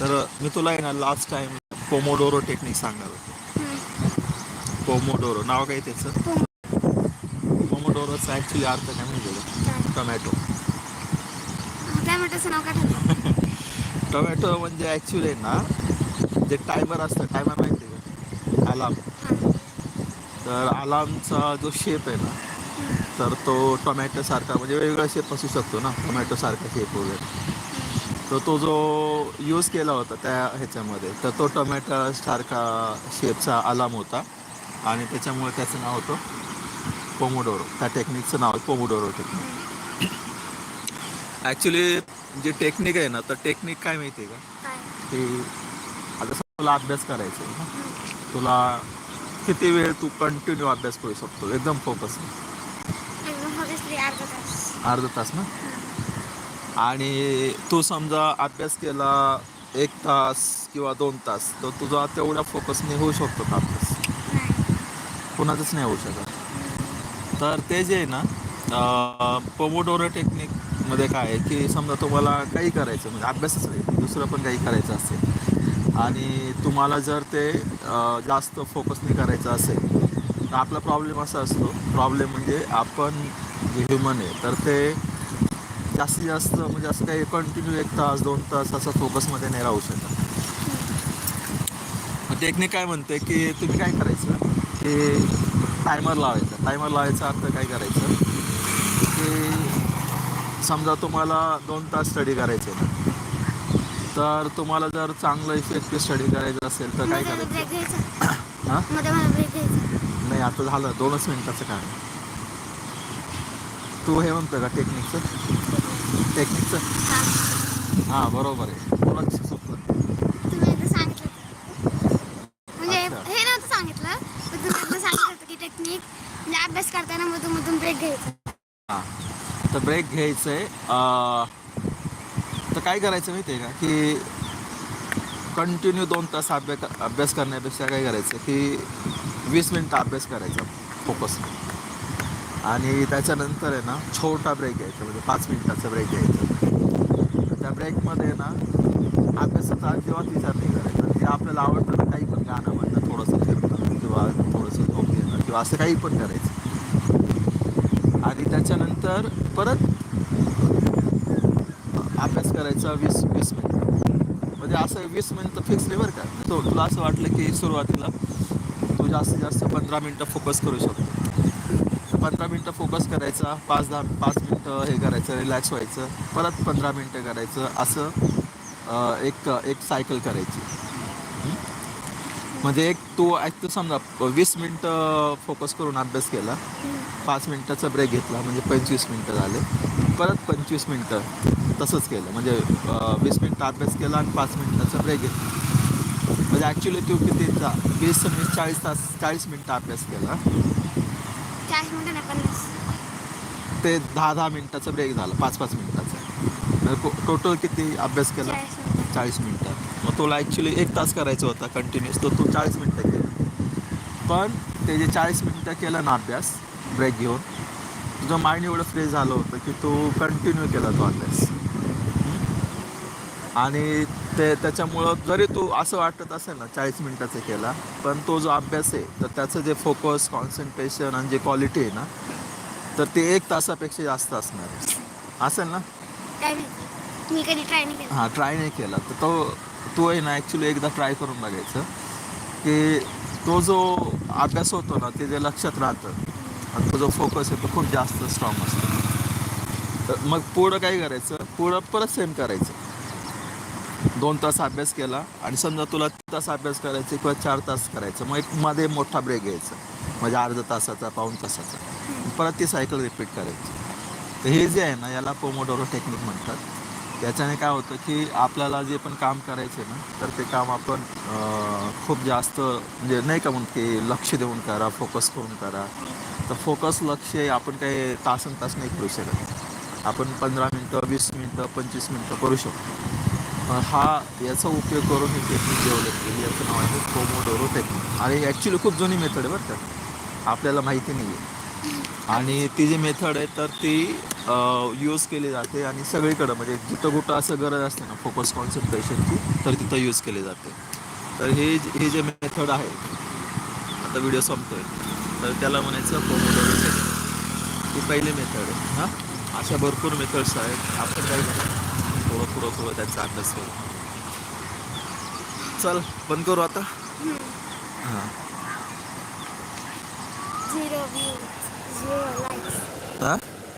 तर मी तुला आहे ना लास्ट टाइम पोमोडोरो टेक्निक सांगणार होतो. पोमोडोरो नाव काय त्याचं? पोमोडोरोचा ॲक्च्युली अर्थ काय म्हणजे? टोमॅटो टॅमॅटोचं नाव काय ठेवलं टोमॅटो म्हणजे ॲक्च्युली आहे ना जे टायमर असतं टायमर माहिती आहे का? अलार्म तर अलार्मचा जो शेप आहे ना तर तो टोमॅटो सारखा म्हणजे वेगवेगळा शेप असू शकतो ना टोमॅटो सारखा शेप वगैरे. तर तो जो यूज केला होता त्या ह्याच्यामध्ये. तर तो टोमॅटो सारखा शेपचा अलार्म होता. आणि त्याच्यामुळे त्याचं नाव होतं पोमोडोरो त्या टेक्निकचं नाव आहे पोमोडोरो टेक्निक ॲक्च्युली जी टेक्निक आहे ना तर टेक्निक काय माहिती आहे का? की आता तुला अभ्यास करायचा आहे ना तुला किती वेळ तू कंटिन्यू अभ्यास करू शकतो? एकदम फोकस अर्धा तास ना? आणि तू समजा अभ्यास केला एक तास किंवा दोन तास तर तुझा तेवढ्या फोकसने होऊ शकतो का अभ्यास? कुणाचंच नाही होऊ शकत. तर ते जे आहे ना पोमोडोरो टेक्निकमध्ये काय आहे की समजा तुम्हाला काही करायचं म्हणजे अभ्यासच नाही दुसरं पण काही करायचं असेल आणि तुम्हाला जर ते जास्त फोकसने करायचं असेल तर आपला प्रॉब्लेम असा असतो. प्रॉब्लेम म्हणजे आपण जे ह्युमन आहे तर ते जास्तीत जास्त म्हणजे असं काही कंटिन्यू एक तास दोन तास असं फोकसमध्ये नाही राहू शकत. टेक्निक काय म्हणते की तुम्ही काय करायचं? की टायमर लावायचा. टायमर लावायचा अर्थ काय करायचं? की समजा तुम्हाला दोन तास स्टडी करायचे तर तुम्हाला जर चांगलं इफेक्टिव्ह स्टडी करायचं असेल तर काय करायचं? हां? नाही आता झालं. दोनच मिनिटाचं काय तू हे म्हणतो का टेक्निकचं टेक्निकचं हा. बरोबर आहे. तुला तुम्ही एकदा सांगितलं. म्हणजे. हे नव्हतं सांगितलं पण तुम्ही एकदा सांगितलं होतं की टेक्निक म्हणजे अभ्यास करताना मधून मधून ब्रेक घ्यायचा. हां. तर ब्रेक घ्यायचं आहे तर काय करायचं माहिती आहे का? की कंटिन्यू दोन तास अभ्यास अभ्यास करण्यापेक्षा काय करायचं की वीस मिनटं अभ्यास करायचा. फोकस आणि त्याच्यानंतर आहे ना छोटा ब्रेक घ्यायचा म्हणजे पाच मिनिटाचा ब्रेक घ्यायचा. त्या ब्रेकमध्ये ना अभ्यासाचा अजिबात विचार नाही करायचा ते आपल्याला आवडतं ना काही पण गाणं म्हणणं थोडंसं फिरणं किंवा थोडंसं झोप घेणं किंवा असं काही पण करायचं. आणि त्याच्यानंतर परत अभ्यास करायचा वीस वीस मिनिट. म्हणजे असं वीस मिनिटं फिक्स नाही बरं का. तो तुला असं वाटलं की सुरुवातीला तू जास्तीत जास्त पंधरा मिनटं फोकस करू शकतो. पंधरा मिनटं फोकस करायचा पाच दहा पाच मिनटं हे करायचं रिलॅक्स व्हायचं परत पंधरा मिनटं करायचं असं एक एक सायकल करायची. म्हणजे एक तो एक तू समजा वीस मिनटं फोकस करून अभ्यास केला पाच मिनटाचा ब्रेक घेतला म्हणजे पंचवीस मिनटं झाले परत पंचवीस मिनटं तसंच केलं. म्हणजे वीस मिनटं अभ्यास केला आणि पाच मिनटाचा ब्रेक घेतला. म्हणजे ॲक्च्युली तू किती वीस वीस चाळीस तास चाळीस मिनटं अभ्यास केला. चाळीस मिनिटं नाही पन्नास. ते दहा दहा मिनटाचा ब्रेक झाला. पाच पाच मिनटाचा. टोटल किती अभ्यास केला? चाळीस मिनिटं. मग तुला ॲक्च्युली एक तास करायचा होता कंटिन्युअस तर तू चाळीस मिनटं केलं. पण ते जे चाळीस मिनटं केलं ना अभ्यास ब्रेक घेऊन तुझं माइंड एवढं फ्रेश झालं होतं की तू कंटिन्यू केला तो अभ्यास? आणि ते त्याच्यामुळं जरी तू असं वाटत असेल ना चाळीस मिनटाचं केला पण तो जो अभ्यास आहे तर त्याचं जे फोकस कॉन्सन्ट्रेशन आणि जे क्वालिटी आहे ना तर ते एक तासापेक्षा जास्त असणार आहे. असेल ना? मी कधी ट्राय नाही केलं. हां ट्राय नाही केला. तर तो तो आहे ना ॲक्च्युली एकदा ट्राय करून बघायचं की तो जो अभ्यास होतो ना ते जे लक्षात राहतं आणि तो जो फोकस आहे तो खूप जास्त स्ट्रॉंग असतो. तर मग पुढं काय करायचं? पुढं परत सेम करायचं. दोन तास अभ्यास केला आणि समजा तुला तीन तास अभ्यास करायचे किंवा चार तास करायचं मग एक मध्ये मोठा ब्रेक घ्यायचा. म्हणजे अर्धा तासाचा पाऊण तासाचा. परत ती सायकल रिपीट करायची. तर हे जे आहे ना याला पोमोडोरो टेक्निक म्हणतात. त्याच्याने काय होतं की आपल्याला जे पण काम करायचं आहे ना तर ते काम आपण खूप जास्त म्हणजे नाही का म्हणत की लक्ष देऊन करा फोकस करून करा. तर फोकस लक्ष आपण काही तासन तास नाही करू शकत. आपण पंधरा मिनटं वीस मिनटं पंचवीस मिनटं करू शकतो. हा याचा उपयोग करून ही टेक्निक डेव्हलप केली याचं नाव आहे कोमोडोरो टेक्निक आणि ॲक्च्युली खूप जुनी मेथड आहे बरं का. आपल्याला माहिती नाही आहे आणि ती जी मेथड आहे तर ती यूज केली जाते आणि सगळीकडं म्हणजे जिथं कुठं असं गरज असते ना फोकस कॉन्सन्ट्रेशनची तर तिथं यूज केली जाते. तर हे हे जे मेथड आहे आता व्हिडिओ संपतोय. तर त्याला म्हणायचं कोमोडोरो टेक्निक ही पहिली मेथड आहे. हां? अशा भरपूर मेथड्स आहेत. आपण काय थोडं थोडं थोडं त्यांचा अभ्यास करू. चल बंद करू आता. हां.